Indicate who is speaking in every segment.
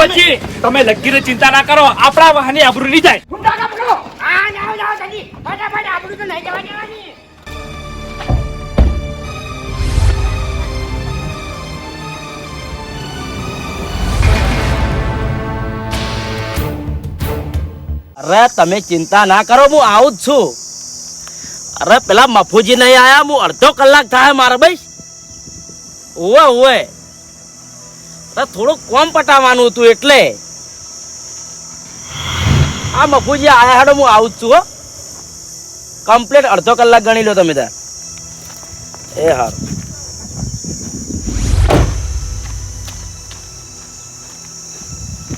Speaker 1: અલી તમે લગીને ચિંતા ના કરો આપણા વાહની આબરૂ નહીં જાય.
Speaker 2: ગુંડા કામ કરો. આ જાઓ જાઓ જલ્દી ફટાફટ આપણું તો નહીં જવા દેવાની.
Speaker 3: અરે તમે ચિંતા ના કરો હું આવું જ છું. અરે પેલા મફુજી નહીં આયા હું અડધો કલાક થાય મારે ભાઈ ઓવે ઓવે થોડુંક કોમ પટાવવાનું હતું એટલે. આ મફુજી આયા હાડો હું આવું છું હો. કમ્પ્લીટ અડધો કલાક ગણી લો તમે ત્યાં. એ હારું.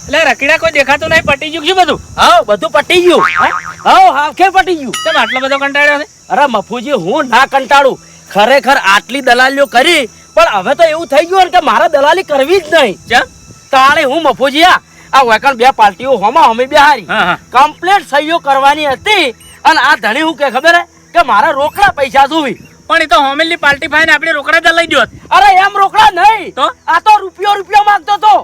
Speaker 1: એટલે રકીડા કોઈ દેખાતું નહીં પટી ગયું શું બધું?
Speaker 3: હા બધું પટી ગયું. હા? હાખે પટી ગયું.
Speaker 1: તમે આટલો બધો કંટાળ્યો છે
Speaker 3: અરે મફુજી હું ના કંટાળું. ખરેખર આટલી દલાલીઓ કરી પણ હવે તો એવું થઈ ગયું ને કે મારે દલાલી કરવી જ નહીં.
Speaker 1: ચા
Speaker 3: તાણે હું મફુજી આ વેકણ બે પાર્ટીઓ હોમાં હોમી બે હારી કમ્પ્લેટ સહીઓ કરવાની હતી અને આ ધણી હું કે ખબર હે કે મારા રોકડા પૈસા જોવી.
Speaker 1: પણ એ તો હોમેલની પાર્ટી ફાઈને આપણે રોકડા જ લઈ ગયો.
Speaker 3: અરે એમ રોકડા નહીં.
Speaker 1: તો?
Speaker 3: આ તો રૂપિયો રૂપિયો માંગતો તો.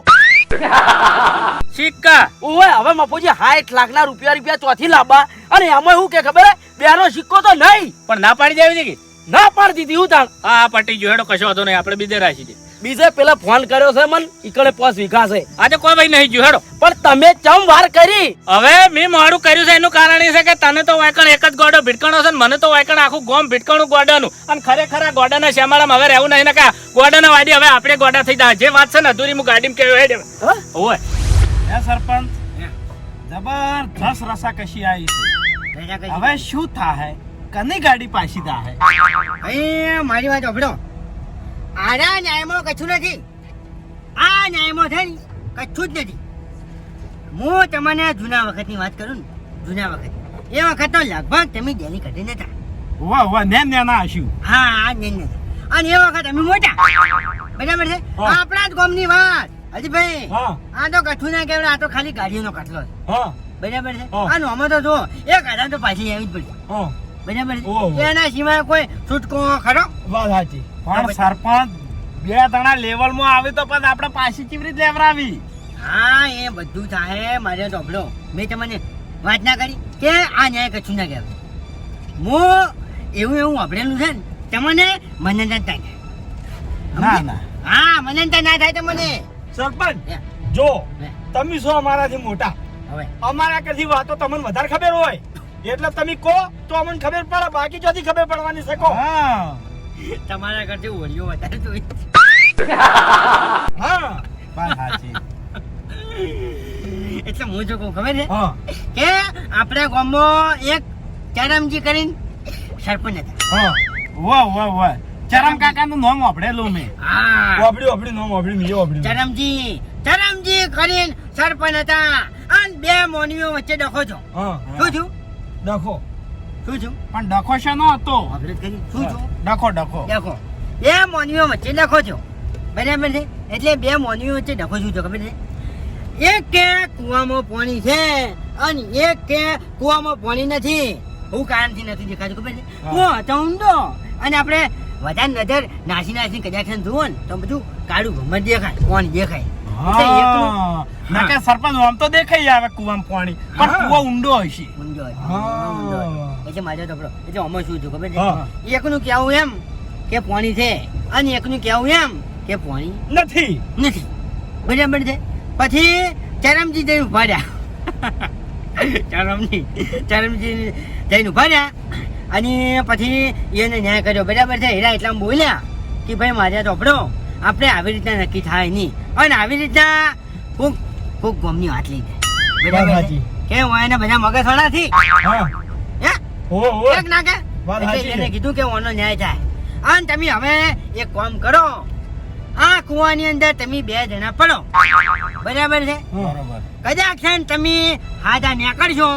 Speaker 1: સિક્કા.
Speaker 3: ઓય હવે મફુજી સાઠ લાખના રૂપિયા રૂપિયા ચોથી લાવવા અને એમાં હું કે ખબર હે બેનો સિક્કો તો નહીં.
Speaker 1: પણ ના પાડી દેવી કે?
Speaker 3: ના પાડી દીધી હું તાણ
Speaker 1: હા પટી ગયો. હેડો કશો વાંધો નહીં. આપણે બીજે રાખી દે
Speaker 3: બીજે પેલા ફોન કર્યો છે મન ઈકડે પોસ વીઘા છે.
Speaker 1: આજે કોઈ ભાઈ નહીં જો હેડો.
Speaker 3: પણ તમે ચમ વાર કરી?
Speaker 1: હવે મેં મારું કર્યું છે એનું કારણ એ છે કે તને તો વાયકણ એક જ ગોડો ભીટકણો છે ને મને તો વાયકણ આખું ગોમ ભીટકણું ગોડાનું. અને ખરેખર આ ગોડાના શ્યામાળામાં હવે રહેવું નહીં નકા ગોડાના વાડી હવે આપણે ગોડા થઈ જાય. જે વાત છે ને અધૂરી હું ગાડીમાં કહ્યું હેડે.
Speaker 3: હા?
Speaker 4: હે સરપંચ. જબરદસ્ત રસા કશી આવી છે. હવે શું થાય કની ગાડી પાછી થાય
Speaker 2: અહીં મારી વાત સાંભળો. આના ન્યાયમાં કશું નથી. આ ન્યાયમાં છે ને કશું જ નથી. હું તમને જૂના વખતની વાત કરું ને જૂના વખત. એ વખત તો લગભગ તમે ડેલી કઢી નતા.
Speaker 4: વાહ વાહ નેન નેના
Speaker 2: હા આ નેન. ને. અને એ વખત અમે મોટા. બરાબર છે? આપણા જ ગામની વાત. હજીભાઈ
Speaker 4: હા.
Speaker 2: આ તો કઠું ના કેવડે આ તો ખાલી ગાડીઓનો કટલો છે. બરાબર છે?
Speaker 4: હા.
Speaker 2: આ નોમો તો જો એક હજાર તો પાછી આવી જ પડી
Speaker 4: હા.
Speaker 2: બરાબર? એના સિવાય કોઈ છૂટકો ખરો?
Speaker 4: વાત સાચી. પણ સરપંચ બે તણા લેવલમાં આવે તો પણ આપણે પાછી કેવી રીતે લેવરાવી
Speaker 2: હા એ બધું થાય. મારે ચોપડો મેં તમને વાત ના કરી કે આ ન્યાય કશું ના કહેવાય. હું એવું એવું વાપરેલું છે ને તમને મને ના થાય.
Speaker 4: ના ના.
Speaker 2: હા મને ના થાય તમને
Speaker 4: સરપંચ જો તમે શું અમારાથી મોટા?
Speaker 2: હવે.
Speaker 4: અમારા કદી વાતો તમને વધારે ખબર હોય? એટલે તમે કહો તો અમને ખબર પડે બાકી જોથી ખબર પડવાની શકો હા.
Speaker 2: તમારા કરતી ઓળિયો વધારે તો
Speaker 4: હા. વાત સાચી.
Speaker 2: એટલે હું જો કહું ખબર છે?
Speaker 4: હા.
Speaker 2: કે આપણે ગામમાં એક ચરમજી કરીને સરપંચ હતા.
Speaker 4: હા. વાહ વાહ વાહ. ચરમ કાકાનું નામ વાપરેલું મેં.
Speaker 2: હા.
Speaker 4: વાપર્યું વાપર્યું નામ વાપર્યું મેં વાપર્યું.
Speaker 2: ચરમજી ચરમજી કરીને સરપંચ હતા. અને બે મોનીઓ વચ્ચે ડખો છો.
Speaker 4: હા
Speaker 2: શું છું
Speaker 4: ડખો.
Speaker 2: શું છું?
Speaker 4: પણ ડખો હતો.
Speaker 2: વાપરે જ કરી. શું છું?
Speaker 4: ડખો ડખો.
Speaker 2: ડખો. બે મોનવીઓ વચ્ચે ડખો છો. બરાબર છે એટલે બે મોનવીઓ વચ્ચે ડખો છું છો? ખબર છે? એક કે કુવામાં પાણી છે અને એક કે કુવામાં પાણી નથી. હું કારણથી નથી દેખાતું ખબર છે?
Speaker 4: હા.
Speaker 2: કુવો હતો ઊંડો. અને આપણે વધારે નજર નાસી નાસી કદાચ જુઓ ને તો બધું કાળું ભમર દેખાય પાણી દેખાય?
Speaker 4: હા. નકે સરપંચ આમ તો દેખાઈ આવે કુવામાં પાણી. પણ કુવો ઊંડો હશે
Speaker 2: ઊંડો હતો. એટલે મારે તો એટલે અમે શું થયું ખબર છે? એકનું કહેવું એમ કે પાણી છે અને એકનું કહેવું એમ કે પાણી
Speaker 4: નથી.
Speaker 2: નથી. બરાબર છે? પછી ચરમજી જઈને ઊભા રહ્યા. ચરમજી ચરમજી જઈને ઊભા રહ્યા અને પછી એને ન્યાય કર્યો. બરાબર છે? હીરા એટલા બોલ્યા કે ભાઈ મારે ચોપડો આપણે આવી રીતના નક્કી થાય નહીં. અને આવી રીતના કોક કોક ગોમની વાત લઈ જાય. કે હું એને બધા
Speaker 4: ઓ
Speaker 2: એક ના કે એને કીધું કે ઓનો ન્યાય થાય. અને તમે હવે એક કામ કરો. આ કુવાની અંદર તમે બે જણા પડો. બરાબર છે? કદાચ છે તમે હાથા નીકળશો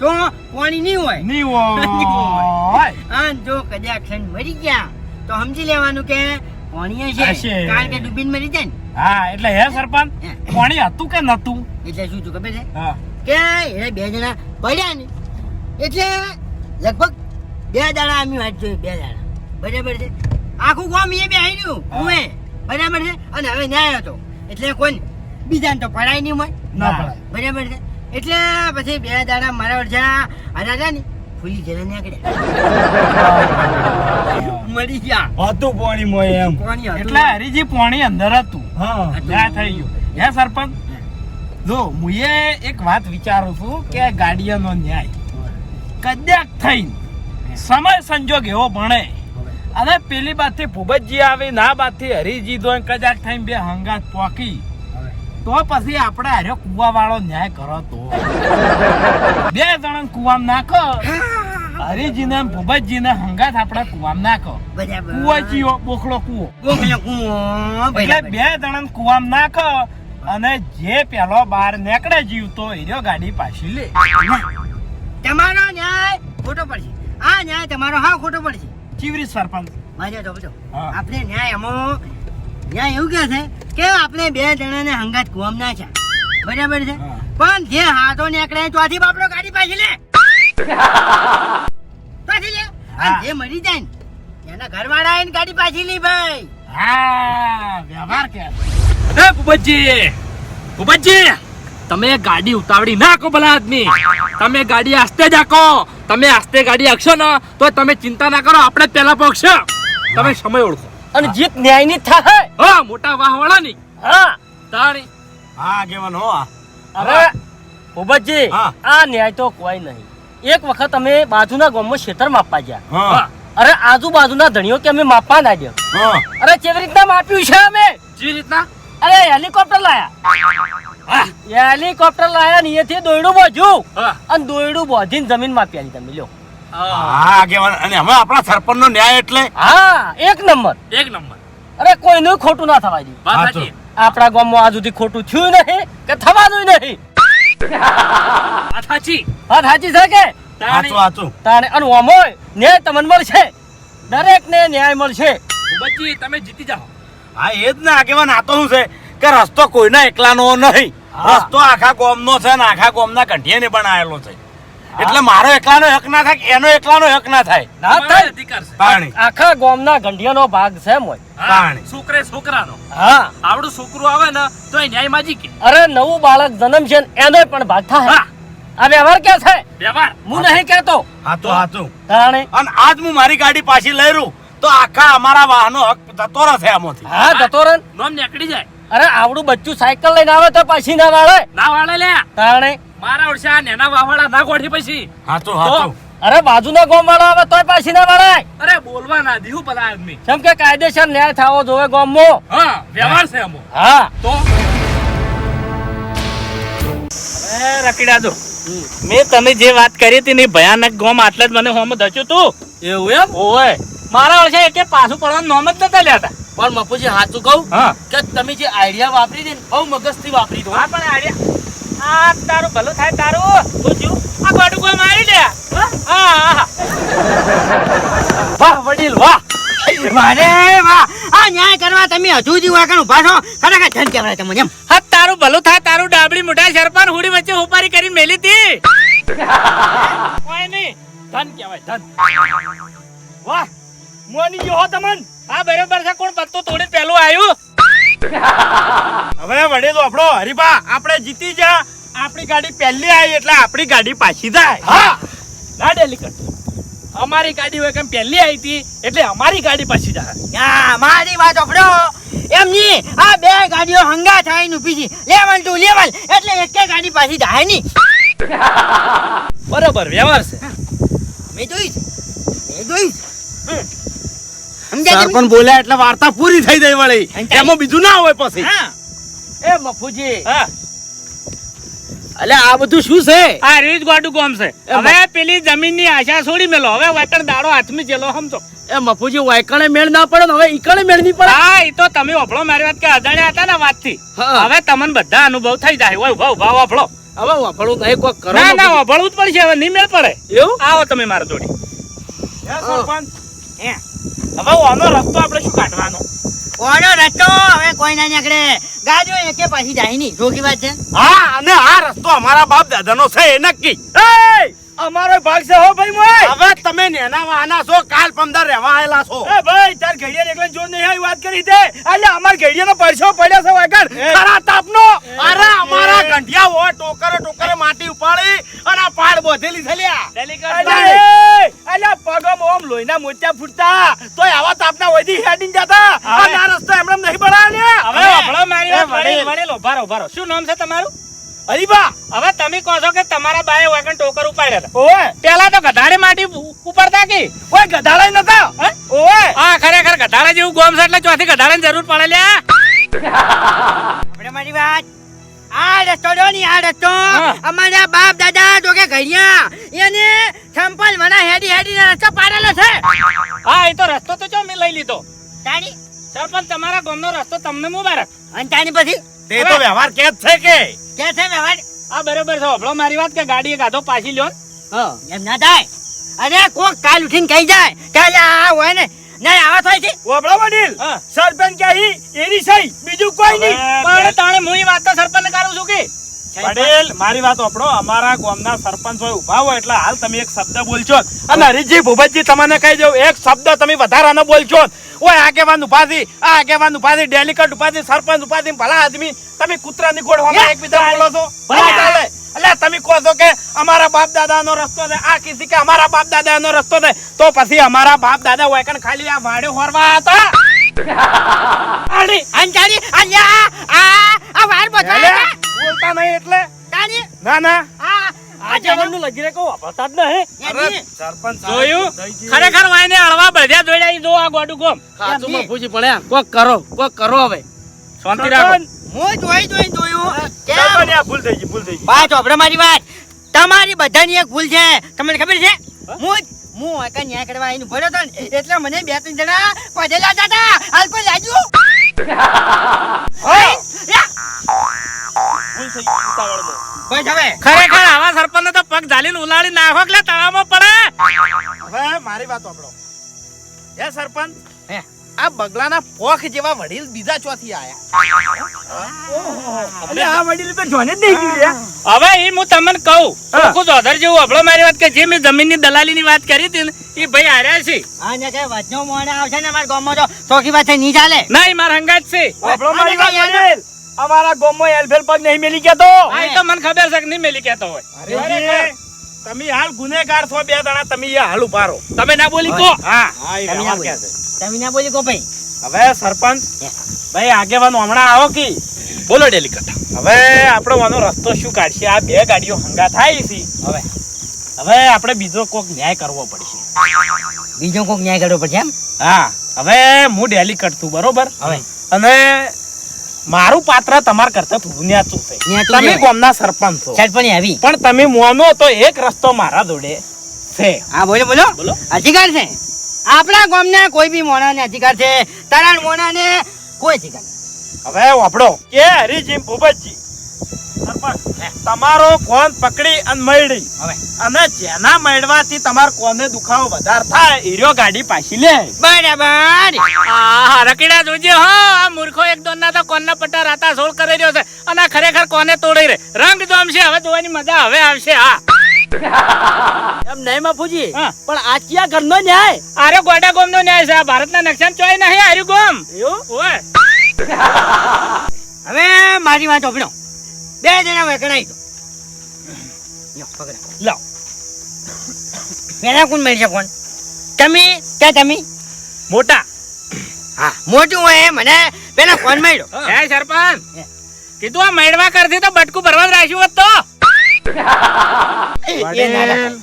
Speaker 2: તો પાણી નહીં હોય.
Speaker 4: નહીં હોય.
Speaker 2: અને જો કદાચ મરી ગયા તો સમજી લેવાનું કે પાણી હશે
Speaker 4: હશે.
Speaker 2: કારણ કે ડૂબીને મરી જાય ને?
Speaker 4: હા એટલે હે સરપંચ? પાણી હતું કે નતું
Speaker 2: એટલે શું થયું ખબર છે? કે એ બે જણા પડ્યા ને એટલે લગભગ બે દાડા અમે વાત જોઈ બે દાડા. બરાબર છે? આખું ગામ એ બે આવી રહ્યું હું. બરાબર છે? અને હવે ન્યાય હતો. એટલે કોઈ બીજાને તો પડાય નહીં હોય
Speaker 4: ના પડાય.
Speaker 2: બરાબર છે? એટલે પછી બે દાડા મારા વર્ષા હતા ને ફૂલી ને આગળ મળી ગયા.
Speaker 4: હતું પાણી મોય એમ? એટલે હરીજી પાણી અંદર હતું. હા. ત્યાં થઈ ગયું. હે સરપંચ? જો હું એક વાત વિચારું છું કે ગાડીઓનો ન્યાય કદાચ થઈને સમય સંજોગ એવો ભણે. અને પેલી બાદથી ભૂપતજી આવે ના બાદથી હરીજી દો કદાચ થઈને બે હંગાત પોકી. તો પછી આપણે હારે કુવા વાળો ન્યાય કરો તો. બે જણા કુવામ નાખો. હરીજીને ને ભૂપતજીને હંગાત આપણે કુવામ નાખો. કુવો ચીયો બોખલો કુવો. એટલે બે જણા કુવામ નાખો અને જે પેલો બાર નીકળે જીવતો એર્યો ગાડી પાછી લે.
Speaker 2: તમારો ન્યાય ખોટો પડશે. આ ન્યાય તમારો હા ખોટો પડશે.
Speaker 4: ચીવરી સરપંચ.
Speaker 2: મારે આપણે ન્યાય એમાં ન્યાય એવું કે છે કે આપણે બે જણાને હંગાત કુવામ છે. બરાબર છે? પણ જે હાથો નીકળે ચોથી બાપડો ગાડી પાછી લે. પાછી લે. અને જે મરી જાય ને એના ઘરવાળા આવીને ગાડી પાછી લી ભાઈ.
Speaker 4: હા વ્યવહાર કે.
Speaker 1: એ પુબજી પુબજી તમે ગાડી ઉતાવળી નાખો ભલા આદમી. તમે ગાડી આસ્તે જ આકો તમે આસ્તે ગાડી આખશો ને તો તમે ચિંતા ના કરો આપણે પહેલા પહોંચશો તમે સમય ઓળખો.
Speaker 5: અને જીત ન્યાયની ની થાય
Speaker 1: હા મોટા વાહવાળા ની
Speaker 5: હા.
Speaker 1: તાણી.
Speaker 4: હા કેવન હો
Speaker 5: અરે ભૂપતજી આ ન્યાય તો કોઈ નહીં. એક વખત અમે બાજુના ગામમાં ખેતર માપવા ગયા.
Speaker 4: હા.
Speaker 5: અરે આજુબાજુના ધણીઓ કે અમે માપવા ના દે. અરે કેવી રીતના માપ્યું છે અમે?
Speaker 1: જે રીતના?
Speaker 5: અરે હેલિકોપ્ટર લાયા. હેલિકોપ્ટર લાયા ને એથી દોયડું બોજ્યું.
Speaker 1: હા.
Speaker 5: અને દોયડું બોધીને જમીન માપી આલી તમે લ્યો
Speaker 4: હા. અને હવે આપણા સરપંચનો ન્યાય એટલે?
Speaker 5: હા એક નંબર.
Speaker 1: એક નંબર.
Speaker 5: અરે કોઈનું ખોટું ના થવા દે
Speaker 1: વાત
Speaker 4: સાચી.
Speaker 5: આપણા ગામમાં આજ સુધી ખોટું થયું નહીં કે થવાનું નહીં.
Speaker 1: વાત સાચી.
Speaker 5: વાત સાચી છે કે?
Speaker 1: તાણી
Speaker 4: સાચું
Speaker 5: તાણે અને ઓમોય ન્યાય તમને મળશે. દરેક ને ન્યાય મળશે.
Speaker 1: ભૂપતજી તમે જીતી જાઓ.
Speaker 4: હા એ જ ને આગેવાન આ તો શું છે કે રસ્તો કોઈના એકલાનો નહીં. રસ્તો આખા ગોમનો છે ને આખા ગોમના કંઠિયાને બનાવેલો છે. એટલે મારો એકલાનો હક ના થાય એનો એકલાનો હક ના થાય?
Speaker 5: ના થાય.
Speaker 1: અધિકાર છે.
Speaker 4: પાણી.
Speaker 5: આખા ગામના ગંઢિયાનો ભાગ છે મોય
Speaker 4: પાણી.
Speaker 1: છોકરે છોકરાનો.
Speaker 5: હા.
Speaker 1: આવડું છોકરું આવે ને તો એ ન્યાય માજી કે.
Speaker 5: અરે નવું બાળક જન્મ છે ને એનો પણ ભાગ થાય.
Speaker 1: હા.
Speaker 5: આ વ્યવહાર કે છે?
Speaker 1: વ્યવહાર.
Speaker 5: હું નહીં કહેતો.
Speaker 4: હાચું હાચું
Speaker 5: તાણે.
Speaker 4: અને આજ હું મારી ગાડી પાછી લઈ રહ્યું તો આખા અમારા વાહનો હક જતો રહેશે આમાંથી.
Speaker 5: હા જતો રહે
Speaker 1: નોમ નીકળી જાય.
Speaker 5: અરે આવડું બચ્ચું સાયકલ લઈને આવે તો પાછી ના વાળે.
Speaker 1: ના વાળે લે
Speaker 5: તાણે.
Speaker 1: મારા ઓળશા નેના વાવાળા ના ગોઠી પછી.
Speaker 4: હાચું હાચું.
Speaker 5: અરે બાજુના ગામ વાળા આવે તોય પાછી ના વાળાય.
Speaker 1: અરે બોલવા ના દીધું પેલા આદમી.
Speaker 5: કેમ કે કાયદેસર ન્યાય થવો જોવે ગામમાં
Speaker 1: હા વ્યવહાર છે અમો
Speaker 5: હા.
Speaker 1: તો? અરે રકીડા મેં તમે જે વાત કરી હતી ને ભયાનક ગોમ આટલે જ મને હોમ ધચ્યું તું.
Speaker 5: એવું એમ?
Speaker 1: ઓય મારા વર્ષે એકે પાછું પડવાનું નોમ જ નતા લેતા.
Speaker 5: પણ મપુજી સાચું કહું કે તમે જે આઈડિયા વાપરી હતી ને બહુ મગજથી વાપરી દો
Speaker 1: હા. પણ આર્યા આ તારું ભલું થાય તારું. શું થયું આ ગોમ આવી લે હા?
Speaker 5: વાહ વડીલ વાહ.
Speaker 2: મારે વાહ. આ ન્યાય કરવા તમે હજુ સુધી વાકણ ઊભા છો? ખરેખર ધન કહેવાય તમને એમ.
Speaker 1: હા તારું ભલું થાય તારું ડાબડી મોટા સરપંચ હુડી વચ્ચે ઉપારી કરી મેલી હતી. કોઈ નહીં. ધન કહેવાય ધન. વાહ. મોની હો તમન. હા બરોબર છે કોણ પત્તો તોડી પેલું આવ્યું
Speaker 4: હવે વડેલો આપણો હરીબા આપણે જીતી જા. આપણી ગાડી પહેલી આવી એટલે આપણી ગાડી પાછી જાય.
Speaker 1: હા. ના ડેલી કરતો. અમારી ગાડી હોય કેમ પહેલી આવી હતી એટલે અમારી ગાડી પાછી જાય.
Speaker 2: મારી વાત ઓપડો એમની આ બે ગાડીઓ હંગા થાય ઊભી છે લેવલ ટુ લેવલ. એટલે એક ગાડી પાછી જાય નહીં
Speaker 1: બરોબર વ્યવહાર છે.
Speaker 2: મેં જોઈશ મેં તમે?
Speaker 4: સરપંચ બોલ્યા એટલે વાર્તા પૂરી થઈ જાય વળી. એમાં બીજું ના હોય પછી.
Speaker 5: એ મફુજી. અલે આ બધું શું છે?
Speaker 1: આ રીત ગોડું કોમ છે. હવે પેલી જમીનની આશા છોડી મેલો. હવે વાકણ દાડો હાથમી જેલો સમજો.
Speaker 5: એ મફુજી વાયકણે મેળ ના પડે ને હવે ઈકણે મેળ નહીં પડે.
Speaker 1: હા એ તો તમે ઓફળો મારી વાત કે અજાણ્યા હતા ને વાતથી.
Speaker 5: થી
Speaker 1: હવે તમને બધા અનુભવ થઈ જાય. હોય ઊભા ઊભા ઓફળો.
Speaker 5: હવે વાપરવું નહીં કોક કરો
Speaker 1: ના ના. ઓફળવું જ પડશે. હવે નહીં મેળ પડે.
Speaker 5: એવું?
Speaker 1: આવો તમે મારા જોડી.
Speaker 4: હે. સરપંચ હે. હવે ઓનો રસ્તો આપણે શું કાઢવાનો?
Speaker 2: ઓનો રસ્તો હવે કોઈ ના નીકળે. ગાજો એકે પાછી જાય નહીં. જોકી વાત છે?
Speaker 4: હા અને આ રસ્તો અમારા બાપ દાદાનો છે એ નક્કી.
Speaker 5: એ
Speaker 4: અમારો ભાગ છે હો ભાઈ મોય.
Speaker 3: હવે તમે નેના વાના છો કાલ પંદર રહેવા આયેલા છો.
Speaker 4: એ ભાઈ તાર ઘડિયાળ એકલા જો નહીં આવી વાત કરી દે એટલે અમાર ઘડિયાનો પરસો પડ્યો છે વાગણ. ખરા તાપનો.
Speaker 3: અરે અમારા ગંઢિયા હોય ટોકરે ટોકરે માટી ઉપાડી અને આ પાડ બોધેલી છે લ્યા.
Speaker 4: અલ્યા પગમ ઓમ લોહીના મોતિયા ફૂટતા. તો આવા તાપના વધી હેડીને જતા. અને આ રસ્તો એમણે એમ નહીં બનાવ્યો
Speaker 1: હવે આપણો મારી વાત રહો, ઊભા રહો. શું નામ છે તમારું?
Speaker 4: હરીબા.
Speaker 1: હવે તમે કહો છો કે તમારા બાએ વાગણ ટોકર ઉપાડ્યા હતા.
Speaker 4: ઓય
Speaker 1: પેલા તો ગધાડે માટી ઉપાડતા કે?
Speaker 4: ઓય ગધાડા નતા.
Speaker 1: હે?
Speaker 4: ઓય
Speaker 1: હા ખરેખર ગધાડા જેવું ગોમ છે એટલે ચોથી ગધાડાની જરૂર પડે લ્યા.
Speaker 2: આપણે મારી વાત આ રસ્તો જો ની આ રસ્તો અમારા બાપ દાદા તો કે ઘડિયા. એને સંપલ મના હેડી હેડી ને રસ્તો પાડેલો છે.
Speaker 1: હા એ તો રસ્તો તો ચો મેં લઈ લીધો.
Speaker 2: તાણી
Speaker 1: સરપંચ તમારા ગામનો રસ્તો તમને મુબારક.
Speaker 2: અને તાણી પછી?
Speaker 3: તે તો વ્યવહાર કે છે કે?
Speaker 2: કે છે વ્યવહાર?
Speaker 1: આ બરોબર છે. હભળો મારી વાત કે ગાડી એક આધો પાછી લ્યો.
Speaker 2: હા એમ ના થાય. અરે કોક કાલ ઉઠીને કહી જાય કાલે અલ્યા આ હોય ને નહીં આવા થાય છે?
Speaker 4: ઓબળો વડીલ. સરપંચ કે હી એની સહી. બીજું કોઈ નહીં.
Speaker 1: પણ તાણે હું વાત તો સરપંચને કરું છું કે?
Speaker 4: પટેલ મારી વાત આપણો અમારા ગામના સરપંચ હોય ઊભા હોય એટલે હાલ તમે એક શબ્દ બોલશો અને હરીજી ભૂપતજી તમને કહી દઉં એક શબ્દ તમે વધારાનો બોલશો ઓય આગેવાન ઉપાધિ આ આગેવાન ઉપાધિ ડેલિકટ ઉપાધિ સરપંચ ઉપાધિ ભલા આદમી. તમે કૂતરાની ગોળવામાં એકબીજા બોલો છો. ભલા ચાલે. એટલે તમે કહો છો કે અમારા બાપ દાદાનો રસ્તો છે. આ કીધી કે અમારા બાપ દાદાનો રસ્તો છે. તો પછી અમારા બાપ દાદા હોય કણ ખાલી આ વાડ્યો હોરવા હતા.
Speaker 2: અને તાણી અલ્યા આ આ વાર
Speaker 4: એટલે? બોલતા નહીં એટલે?
Speaker 2: તાણી
Speaker 4: ના ના.
Speaker 2: આ આ જવાનું
Speaker 3: લગીને કહું વાપરતા જ નહીં.
Speaker 2: એમની
Speaker 4: સરપંચ
Speaker 1: જોયું? ખરેખર વાયને અળવા બધ્યા દોડ્યા ઈ જો આ ગોડું ગોમ.
Speaker 3: સાચું
Speaker 2: એમની.
Speaker 3: મફુજી પડ્યા. કોક કરો કોક કરો હવે.
Speaker 1: શાંતિ રાખો.
Speaker 2: હું જોઈ જોઈ જોયું. કે
Speaker 4: સરપંચ ભૂલ થઈ ગઈ ભૂલ થઈ ગઈ.
Speaker 2: વાત મારી વાત. તમારી બધાની એક ભૂલ છે. તમને ખબર છે? હું? હું આકા ન્યાય કરવા આવીને ઊભો રહ્યો ને એટલે મને બે ત્રણ જણા પધેલા હતા. હાલ કોઈ લાગ્યું?
Speaker 4: ભૂલ થઈ ગઈ
Speaker 2: હવે.
Speaker 1: ખરેખર આવા સરપંચને તો પગ ઝાલીને ઉલાડી નાખો એટલે તળાવમાં પડે?
Speaker 4: હવે મારી વાત સાંભળો હે સરપંચ?
Speaker 2: હે.
Speaker 4: આ બગલાના પોખ જેવા વડીલ બીજા ચોથી આયા. અરે આ વડીલ તો જોને જ નહીં ગયું
Speaker 1: હવે ઈ હું તમને કહું ચોખ્ખું ચોધર જેવું હભળો મારી વાત કે જે મેં જમીનની દલાલીની વાત કરી હતી ને એ ભાઈ હાર્યા છે.
Speaker 2: આ ને કઈ વચનો મોણે આવશે ને અમારા ગામમાં તો ચોખી વાત નહીં ચાલે.
Speaker 1: ના મારા હંગાત છે.
Speaker 4: આપણો મારી વાત વડીલ અમારા ગામમાં એલફેલ પગ નહીં મેલી ગયો
Speaker 1: આ તો મને ખબર છે કે નહીં મેલી કેતો હોય.
Speaker 4: અરે તમે હાલ ગુનેગાર છો બે જણા તમે હાલ ઉભારો
Speaker 1: તમે ના બોલી
Speaker 4: હા. હા.
Speaker 2: તમે ના બોલી કો ભાઈ.
Speaker 4: હવે સરપંચ ભાઈ આગેવાનો હમણાં આવો કે?
Speaker 1: બોલો ડેલિકટ
Speaker 4: હવે આપણે વાનો રસ્તો શું કાઢશે? આ બે ગાડીઓ હંગા થાય છે.
Speaker 2: હવે
Speaker 4: હવે આપણે બીજો કોક ન્યાય કરવો પડશે.
Speaker 2: બીજો કોક ન્યાય કરવો પડશે એમ?
Speaker 4: હા હવે હું ડેલી કટતું બરોબર?
Speaker 2: હવે.
Speaker 4: અને મારું પાત્ર તમાર કરતા ન્યાચું છે. તમે. ગામના સરપંચ છો.
Speaker 2: સરપંચ આવી.
Speaker 4: પણ તમે મોનો તો એક રસ્તો મારા જોડે છે.
Speaker 2: હા બોલો બોલો.
Speaker 1: બોલો.
Speaker 2: અધિકાર છે. આપણા ગામના કોઈ બી મોણાને અધિકાર છે તરાણ મોણાને કોઈ અધિકાર
Speaker 4: હવે વાપડો કે હરીજી ભૂપતજી તમારો કોન પકડી અને મળી
Speaker 2: હવે.
Speaker 4: અને જેના મળવાથી તમાર કોને દુખાવો વધાર થાય હીરો ગાડી પાછી લે.
Speaker 2: બરાબર.
Speaker 1: આ રકીડા જોજે હો. આ મૂર્ખો એક દોન ના તો કોનના પટ્ટા રાતા સોળ કરી રહ્યો છે. અને ખરેખર કોને તોડી રે? રંગ જોમશે હવે જોવાની મજા હવે આવશે હા.
Speaker 3: એમ નહીં મફુજી પણ આ ક્યાં ઘરનો ન્યાય?
Speaker 1: આરે ગોડા ગોમ નો ન્યાય છે. ભારતના નકશામાં ચોય નહીં આર્યું ગોમ ઓય.
Speaker 2: હવે મારી વાત ઓપડો બે જણા વેકણાઈ તો.
Speaker 4: લાવ
Speaker 2: પેલા કોણ મળશે કોણ તમે? કે તમે?
Speaker 4: મોટા.
Speaker 2: હા મોટું હોય એ મને પેલા ફોન મળ્યો.
Speaker 1: હે. સરપંચ
Speaker 2: હે.
Speaker 1: કીધું આ મેળવા કરતી તો બટકું ભરવા જ રાખ્યું હોત તો.
Speaker 4: વડીલ,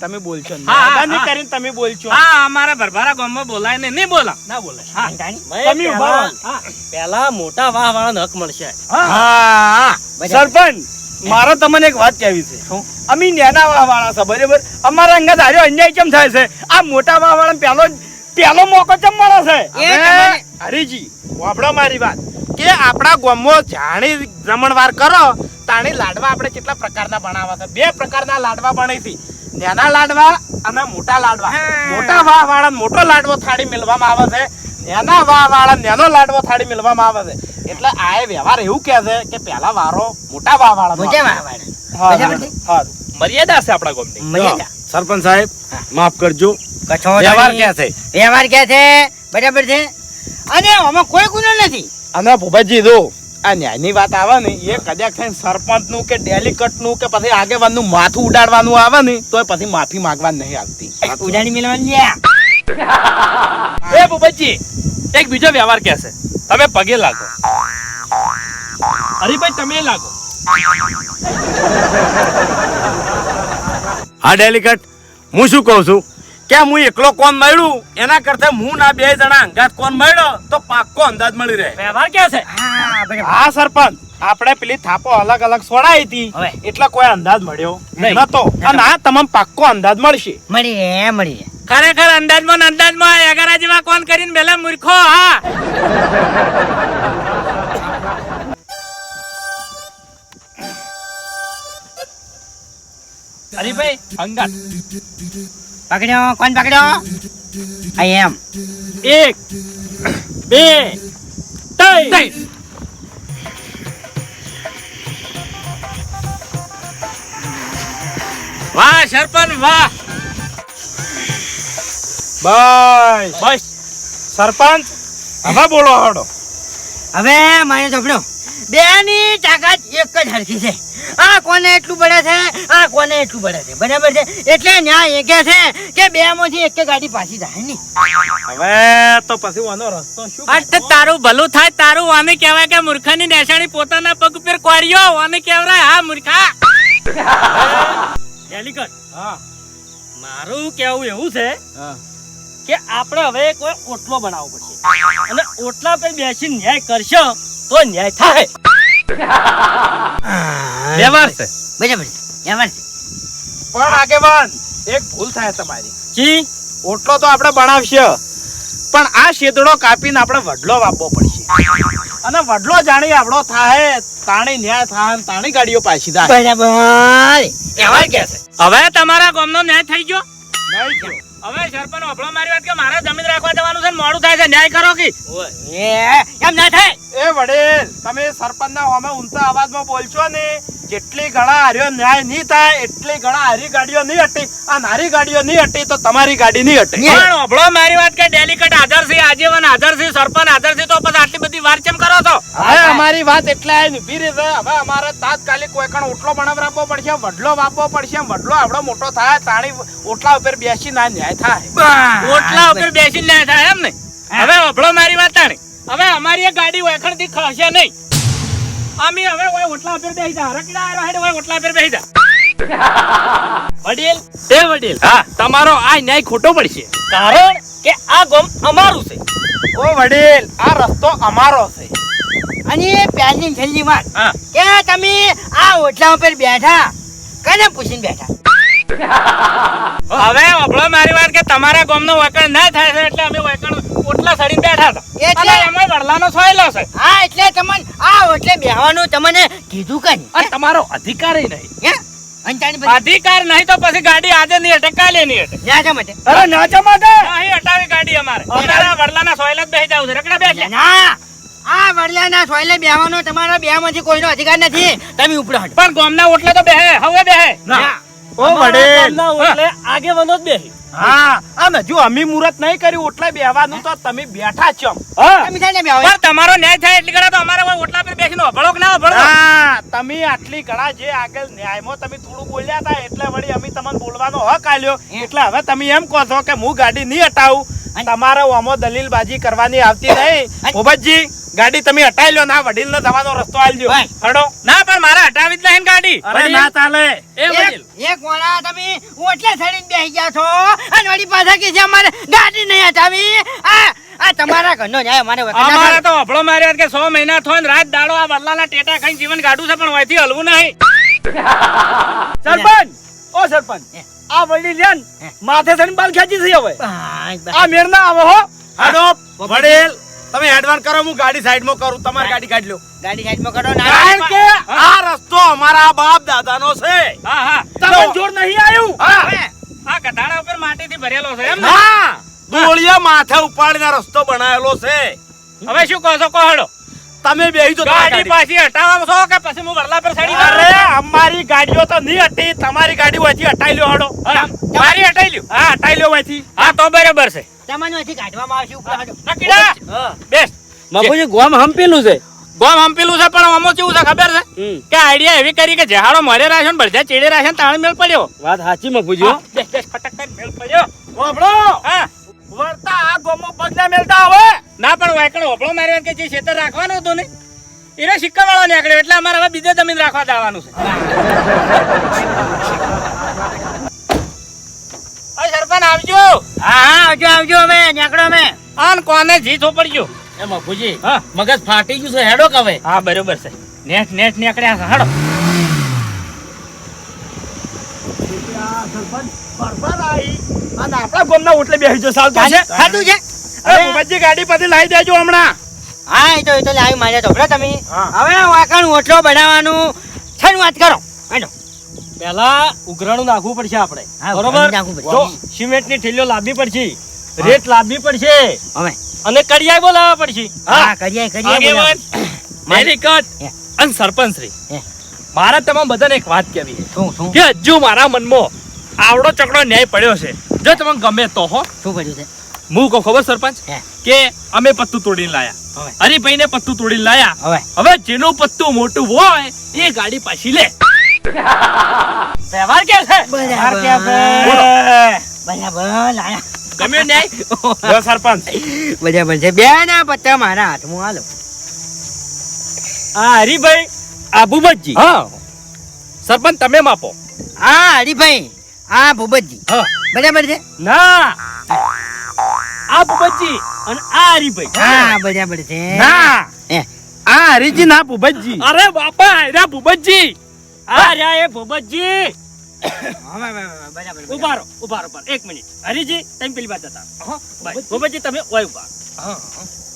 Speaker 4: તમે બોલશો મહેરબાની કરીને તમે બોલશો.
Speaker 1: હા અમારા ભરભારા ગામમાં બોલાય ને નહીં બોલા
Speaker 4: ના બોલાય.
Speaker 1: હા.
Speaker 4: તમે
Speaker 1: ઊભા
Speaker 3: પેલા મોટા વાહ વાળા હક મળશે.
Speaker 4: હા. સરપંચ મારે તમને એક વાત કહેવી છે. અમે નેના વાહ વાળા છે બરાબર? અમારા અંગત હાર્યો અન્યાય કેમ થાય છે? આ મોટા વાહ વાળા પહેલો પેલો મોકો કેમ મળે છે?
Speaker 2: એ
Speaker 4: હરીજી વાપડો મારી વાત. કે આપણા ગામમાં જાણી જમણવાર કરો તાણી લાડવા આપણે કેટલા પ્રકારના બનાવવા છે? બે પ્રકારના લાડવા બને છે. નાના લાડવા અને મોટા લાડવા. મોટા વાહ વાળા મોટો લાડવો થાળી મેળવામાં આવે છે. નાના વાહ વાળા નાનો લાડવો થાળી મેળવામાં આવે છે. એટલે આ વ્યવહાર એવું કહે છે કે પહેલા વારો મોટા વાહ વાળા
Speaker 2: મોટા વાહ વાળા.
Speaker 4: હા.
Speaker 1: મર્યાદા છે આપણા ગામની.
Speaker 2: મર્યાદા.
Speaker 4: સરપંચ સાહેબ માફ કરજો.
Speaker 2: કચ્છો
Speaker 4: વ્યવહાર ક્યાં છે?
Speaker 2: વ્યવહાર ક્યાં છે? બરાબર છે. અને આમાં કોઈ ગુનો નથી.
Speaker 4: અને ભૂપતજી જો આ ન્યાયની વાત આવે ને એ કદાચ થઈને સરપંચનું કે ડેલિકટનું કે પછી આગેવાનનું માથું ઉડાડવાનું આવે ને તો પછી માફી માંગવા નહીં આવતી.
Speaker 2: ઉડાડી મેળવાની
Speaker 1: એ ભૂપતજી એક બીજો વ્યવહાર કે છે. તમે પગે લાગો. હરીભાઈ તમે લાગો.
Speaker 4: હા ડેલિકટ હું શું કહું છું? કે હું એકલો કોણ મળ્યું એના કરતા હું ના બે જણા અંગાત કોણ મળ્યો તો પાક્કો અંદાજ મળી રહે.
Speaker 1: વ્યવહાર ક્યાં છે?
Speaker 2: હા
Speaker 4: હા સરપંચ. આપણે પેલી થાપો અલગ અલગ સોડાઈ હતી. એટલે કોઈ અંદાજ મળ્યો
Speaker 1: નહીં.
Speaker 4: નતો અને આ તમામ પાક્કો અંદાજ મળશે.
Speaker 2: મળી મળી
Speaker 1: ખરેખર અંદાજમાં ને અંદાજમાં એગારાજીમાં જેવા કોણ કરીને બેલા મૂર્ખો હા? હરીભાઈ અંગાત.
Speaker 2: પકડ્યો? કોણ પકડ્યો? આઈ એમ
Speaker 1: એક બે ત્રણ. વાહ સરપંચ વાહ.
Speaker 4: બસ.
Speaker 1: બસ.
Speaker 4: સરપંચ હવે બોલો હડો.
Speaker 2: હવે મારે ચોપડો. બેની તાકાત એક જ હરખી છે. આ કોને એટલું પડે છે? આ કોને એટલું પડે છે? બરાબર છે? એટલે ન્યાય એ કે છે કે બે માંથી એક ગાડી પાછી જાય નહીં
Speaker 4: હવે તો પછી વાનો રસ્તો શું
Speaker 1: અટ તારું ભલું થાય તારું વાને કહેવાય કે મૂર્ખાની નિશાની પોતાના પગ પર કોર્યો વાને કહેવાય હા મૂર્ખા. ડેલિકટ
Speaker 4: હા.
Speaker 1: મારું કેવું એવું છે
Speaker 4: હા.
Speaker 1: કે આપણે હવે કોઈ ઓટલો બનાવવો પડશે. અને ઓટલા પર બેસી ન્યાય કરશો તો ન્યાય થાય. વ્યવહાર છે.
Speaker 2: બરાબર વ્યવહાર છે.
Speaker 4: પણ આગેવાન એક ભૂલ થાય તમારી.
Speaker 1: જી?
Speaker 4: ઓટલો તો આપણે બનાવશે. પણ આ શેતડો કાપીને આપણે વડલો વાપવો પડશે. અને વડલો જાણી આપણો થાય તાણી ન્યાય થાય તાણી ગાડીઓ પાછી થાય.
Speaker 2: બરાબર. એવા કે છે
Speaker 1: હવે તમારા ગામનો ન્યાય થઈ ગયો?
Speaker 4: નહીં થયો.
Speaker 1: હવે સરપંચ અભળો મારી વાત કે મારે જમીન રાખવા જવાનું છે ને મોડું થાય છે. ન્યાય કરો કે?
Speaker 2: એ એમ ના થાય.
Speaker 4: એ વડીલ તમે સરપંચના હોમે ઊંચા અવાજમાં બોલશો ને જેટલી ઘણા હાર્યો ન્યાય નહીં થાય એટલી ઘણા હારી ગાડીઓ નહીં હટી. આ નારી ગાડીઓ નહીં હટી તો તમારી ગાડી નહીં હટી.
Speaker 1: પણ અભળો મારી વાત કે ડેલિકેટ હાજર છે આજીવન છે સરપંચ છે તો પછી આટલી બધી વાર કેમ કરો છો
Speaker 4: હવે અમારી વાત એટલે આઈને ઊભી રહી છે હવે અમારે તાત્કાલિક કોઈ કણ ઓટલો બનાવવો પડશે વડલો વાપવો પડશે. વડલો આપણો મોટો થાય તાણી ઓટલા ઉપર બેસી ના ન્યાય થાય.
Speaker 1: ઓટલા ઉપર બેસી ન્યાય થાય એમ ને? હવે અભળો મારી વાત તાણી. હવે અમારી ગાડી વખણથી ખસે નહીં. અમે હવે ઓય ઓટલા ઉપર બેસી જા. રકડા આરો હેડ ઓય ઓટલા ઉપર બેસી જા. વડીલ એ વડીલ હા. તમારો આ ન્યાય ખોટો પડશે. કારણ કે આ ગોમ અમારું છે.
Speaker 4: ઓ વડીલ આ રસ્તો અમારો છે.
Speaker 2: અને પહેલી છેલ્લી વાત. કે તમે આ ઓટલા ઉપર બેઠા? કને પૂછીને બેઠા?
Speaker 1: હવે અભળો મારી વાત કે તમારા ગામનો વકણ ના થાય છે એટલે અમે વકણ ઓટલા સડીને બેઠા હતા.
Speaker 2: એટલે?
Speaker 1: અમે વડલાનો સોયલો છે.
Speaker 2: હા એટલે તમને આ ઓટલે બેહવાનું તમને કીધું કઈ
Speaker 1: તમારો અધિકાર નહીં. અધિકાર નહીં તો પછી ગાડી આજે નહીં હટે કાલે નહીં હટે
Speaker 2: ના માટે.
Speaker 4: અરે નાચા માટે?
Speaker 1: અહીં હટાવી ગાડી અમારે. અમારા વડલાના સોયલ જ બેસી જાવ છે. રકડા બેસ
Speaker 2: ના. આ વડલાના સોયલે બેહવાનો તમારા બેહમાંથી કોઈનો અધિકાર નથી. તમે ઉપડો હટો.
Speaker 1: પણ ગામના ઓટલે તો બેહે હવે બેહે.
Speaker 2: ના.
Speaker 4: ઓ વડીલ
Speaker 1: ઓટલે આગેવાનો જ બેહી.
Speaker 4: હા અને જો અમી મુરત નહીં કર્યું ઓટલે બેહવાનું તો તમે બેઠા છો.
Speaker 2: તમે થાય ને બેહો.
Speaker 1: પણ તમારો ન્યાય થાય એટલી ઘણા તો અમારે ઓટલા પર બેસીને અભળો ના અભળો?
Speaker 4: હા તમે આટલી ઘણા જે આગળ ન્યાયમાં તમે થોડું બોલ્યા હતા એટલે વળી અમે તમને બોલવાનો હક આલ્યો. એટલે હવે તમે એમ કહો છો કે હું ગાડી નહીં હટાવું. તમારે ઓમો દલીલબાજી કરવાની આવતી નહીં. ભૂપતજી ગાડી તમે હટાવી લો ના વડીલ નો જવાનો રસ્તો આલજો. હડો
Speaker 1: ના પણ મારે હટાવી જ નહીં ગાડી.
Speaker 4: અરે ના ચાલે.
Speaker 1: એ વડીલ.
Speaker 2: એક એક વાળા તમે ઓટલે સડીને બેહી ગયા છો. અને વળી પાછા કે છે અમારે ગાડી નહીં હટાવી. આ આ તમારા ઘરનો ન્યાય મારે વખત
Speaker 1: અમારે તો અભળો મારી કે સો મહિના થોય ને રાત દાડો આ બદલાના ટેટા ખાઈને જીવન કાઢું છે પણ વયથી હલવું નહીં.
Speaker 4: સરપંચ! ઓ સરપંચ! આ વડી
Speaker 2: લેન
Speaker 4: માથે થઈને બાલ ખેંચી છે હવે.
Speaker 2: બસ, બસ.
Speaker 4: આ મેરના આવો હો. હડો વડીલ. તમે એડવાન્સ કરો હું ગાડી સાઈડમાં કરું. તમારી ગાડી કાઢી લો.
Speaker 2: ગાડી સાઈડમાં કરો
Speaker 4: કારણ કે આ રસ્તો અમારા બાપ દાદાનો છે.
Speaker 1: હા હા.
Speaker 4: તમે જોર નહીં આવ્યું
Speaker 1: આ કટાડા ઉપર માટીથી ભરેલો છે એમ
Speaker 4: હા. ધૂળિયા માથે ઉપાડીને રસ્તો બનાવેલો છે.
Speaker 1: હવે શું કહો છો? કહો
Speaker 3: તમે બેહી જો
Speaker 1: ગાડી પાછી હટાવો છો કે પછી હું વરલા પર સડી
Speaker 4: અરે અમારી ગાડીઓ તો નહીં હતી તમારી ગાડી હોયથી હટાઈ લ્યો હડો
Speaker 1: મારી હટાઈ લ્યો?
Speaker 4: હા હટાઈ લ્યો હોયથી
Speaker 1: હા તો બરાબર છે.
Speaker 2: તમને અહીંથી કાઢવામાં આવશે ઉપર હાલો.
Speaker 1: નકીડા બેસ.
Speaker 3: બાપુજી ગોમ હંપેલું છે.
Speaker 1: ગોમ હંપેલું છે પણ આમાં કેવું છે ખબર છે? કે આઈડિયા એવી કરી કે જહાડો મરે રાખ્યો ને બધા ચેડે રાખ્યો ને તાણે મેળ પડ્યો.
Speaker 3: વાત સાચી મફુજી હો.
Speaker 1: બેસ બેસ ફટક મેળ પડ્યો.
Speaker 4: હોભળો.
Speaker 1: હા.
Speaker 4: વળતા આ ગોમો પગ ના મેલતા હવે
Speaker 1: ના પણ વાયકણ ઓપળો માર્યો કે જે ખેતર રાખવાનું હતું ને એને સિક્કા વાળો નીકળ્યો. એટલે અમારે હવે બીજે જમીન રાખવા જવાનું છે. ઓય આવજો.
Speaker 2: હા હા આવજો આવજો અમે નીકળો અમે.
Speaker 1: આન કોને જી ચોપડજો
Speaker 3: એ મફુજી
Speaker 1: હા.
Speaker 3: મગજ ફાટી ગયું છે હેડો કવે
Speaker 1: હા બરોબર છે. નેટ નેટ નીકળ્યા છે હાડો.
Speaker 4: બરબાદ આવી અને ઓટલે બેસી જો સાલ તો છે.
Speaker 2: ખાધું છે
Speaker 4: અરે ગાડી પરથી લાવી દેજો હમણાં.
Speaker 2: હા એ તો એ તો લાવી મારે તો તમે.
Speaker 4: હા.
Speaker 2: હવે વાકણ ઓટલો બનાવવાનું. છે વાત કરો. હાલો.
Speaker 3: પેલા ઉઘરાણું નાખવું પડશે આપણે. બરોબર? જો સિમેન્ટની ઠેલીઓ લાવવી પડશે. રેટ લાવવી પડશે.
Speaker 2: હવે.
Speaker 3: અને કડિયા બોલાવવા પડશે.
Speaker 2: હા કરીએ કરીએ
Speaker 1: મારી
Speaker 2: કટ
Speaker 1: અને સરપંચ શ્રી મારા તમામ બધાને એક વાત કહેવી કે હજુ મારા મનમાં આવડો ચકડો ન્યાય પડ્યો છે જો તમને ગમે તો હો.
Speaker 2: શું પડ્યું છે?
Speaker 1: હું કહું ખબર સરપંચ? કે અમે પત્તું તોડીને લાયા.
Speaker 2: હવે.
Speaker 1: હરિભાઈને પત્તું તોડીને લાયા.
Speaker 2: હવે.
Speaker 1: હવે જેનું પત્તું મોટું હોય એ ગાડી પાછી લે. તહેવાર કે છે?
Speaker 2: બરાબર.
Speaker 4: એ,
Speaker 2: બરાબર લાયા.
Speaker 1: ગમ્યો ન્યાય?
Speaker 4: સરપંચ.
Speaker 2: બરાબર છે. બે ના પત્તા મારા હાથમાં હાલો.
Speaker 3: આ હરીભાઈ આ ભૂપતજી.
Speaker 1: હા. સરપંચ તમે માપો.
Speaker 2: હા હરીભાઈ હા ભૂપતજી. બરાબર છે?
Speaker 3: ના. આ ભૂપતજી અને આ હરીભાઈ.
Speaker 2: હા બરાબર છે.
Speaker 4: ના. આ હરીજી ના ભૂપતજી.
Speaker 1: અરે બાપા એરા ભૂપતજી.
Speaker 3: આ રહ્યા એ ભૂપતજી
Speaker 2: હવે, હવે, હવે, બરાબર બરાબર.
Speaker 3: ઊભા રહો ઊભા રહો ઊભા રહો. એક મિનિટ. હરીજી તમે પેલી બાજુ જતા ભૂપતજી તમે ઓય ઊભા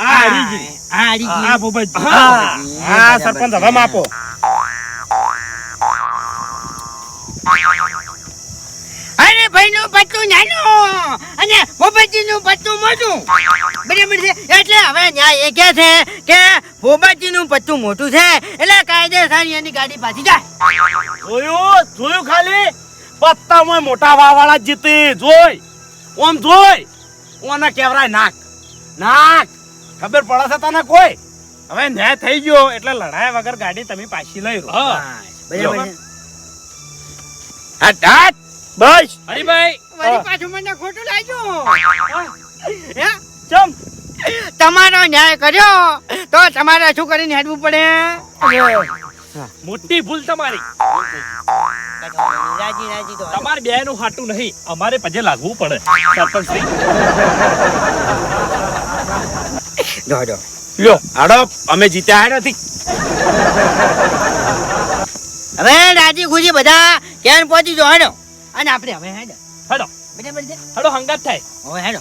Speaker 4: આ હરીજી.
Speaker 2: હા હરીજી.
Speaker 4: આ ભૂપતજી
Speaker 3: હા.
Speaker 4: હા સરપંચ હવે માપો
Speaker 2: અરે ભાઈ નું પત્તું નાનું અને ભૂપતજી નું પત્તું મોટું. બરાબર છે? એટલે હવે ન્યાય એ કે છે કે ભૂપતજી પત્તું મોટું છે. એટલે કાયદેસર એની ગાડી પાછી જાય.
Speaker 4: જોયું? જોયું ખાલી? પત્તામાં મોટા વાવાળા જ જીતી. જોઈ? ઓમ જોઈ? ઓને કેવરાય નાક. નાક. ખબર પડે છે તને કોઈ? હવે ન્યાય થઈ ગયો. એટલે લડાયા વગર ગાડી તમે પાછી લઈ લો.
Speaker 1: હા.
Speaker 2: બરાબર છે.
Speaker 4: હટ હટ. બસ.
Speaker 1: હરિભાઈ.
Speaker 2: વળી પાછું મને ખોટું લાગ્યું. હે?
Speaker 4: ચમ.
Speaker 2: તમારો ન્યાય કર્યો. તો તમારે શું કરીને હેડવું પડે?
Speaker 1: મોટી ભૂલ તમારી.
Speaker 2: રાજી રાજી તો
Speaker 1: તમારે બે નું હાટું નહીં અમારે પજે લાગવું પડે. સરપંચ
Speaker 2: જો જો.
Speaker 4: લ્યો હાડો અમે જીત્યા હે નથી.
Speaker 2: હવે રાજી ખુશી બધા ક્યાં પહોંચી જો હેડો. અને આપણે હવે હેડો.
Speaker 1: હેડો.
Speaker 2: બરાબર છે?
Speaker 1: હેડો હંગાત થાય.
Speaker 2: હવે હેડો.